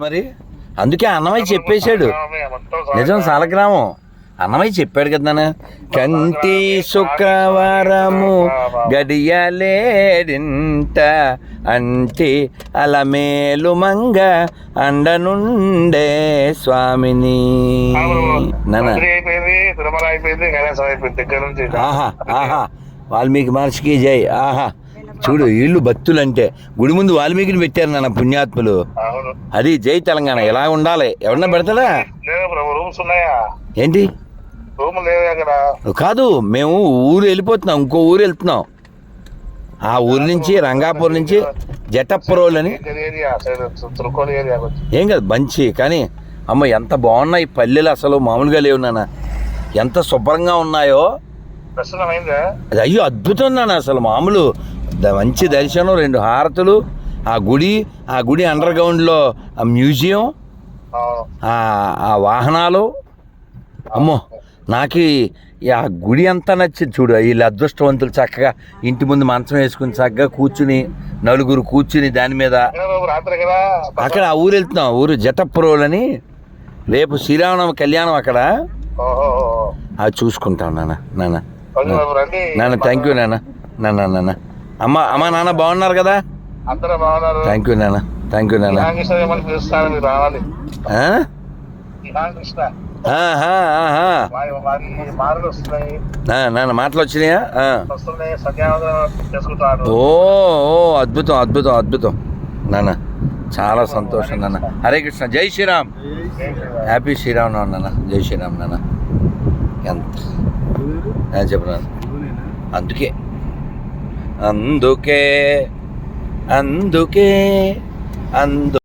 మరి? అందుకే అన్నమయ్య చెప్పేశాడు. నిజం సాలగ్రామం. అన్నమయ్య చెప్పాడు కదా కంటి శుక్రవారము గడియలేడింట అంటే అలమేలు మంగ అండనుండే స్వామిని. ఆహా ఆహా. వాల్మీకి మహర్షికి జై. ఆహా. చూడు వీళ్ళు భక్తులంటే గుడి ముందు వాల్మీకిని పెట్టారు నాన్న పుణ్యాత్ములు. అది జై తెలంగాణ ఇలా ఉండాలి? ఎవరన్నా పెడతాడా? రూమ్స్ ఉన్నాయా? ఏంటి? రూమ్ కాదు మేము ఊరు వెళ్ళిపోతున్నాం ఇంకో ఊరు వెళ్తున్నాం. ఆ ఊరు నుంచి రంగాపూర్ నుంచి జటప్రోల్ అని ఏం కాదు మంచి కానీ అమ్మ ఎంత బాగున్నాయి పల్లెలు అసలు మామూలుగా లేవు నాన్న. ఎంత శుభ్రంగా ఉన్నాయో. అయ్యో అద్భుతం నాన్న అసలు మామూలు. మంచి దర్శనం రెండు హారతులు ఆ గుడి ఆ గుడి అండర్ గ్రౌండ్లో ఆ మ్యూజియం ఆ వాహనాలు. అమ్మో నాకు ఆ గుడి అంతా నచ్చింది చూడు. వీళ్ళు అదృష్టవంతులు చక్కగా ఇంటి ముందు మంచం వేసుకుని చక్కగా కూర్చుని నలుగురు కూర్చుని దాని మీద అక్కడ ఆ ఊరు వెళ్తున్నాం. ఊరు జటప్రోల్ అని రేపు శ్రీరామనవ కళ్యాణం అక్కడ. అది చూసుకుంటాం నాన్న నాన్న నాన్న. థ్యాంక్ యూ నాన్న నాన్న నాన్న. అమ్మ అమ్మ నాన్న బాగున్నారు కదా? అందరూ బాగున్నారు. థ్యాంక్ యూ నాన్న. థ్యాంక్ యూ నాన్న. రావాలి. నాన్న మాటలు వచ్చినాయా? ఓ ఓ అద్భుతం అద్భుతం అద్భుతం. నాన్న చాలా సంతోషం నాన్న. హరే కృష్ణ. జై శ్రీరామ్. హ్యాపీ శ్రీరామ్ నాన్న జై శ్రీరామ్ నాన్న. ఎంత చెప్పు నాన్న. అందుకే. అందుకే అందుకే అందు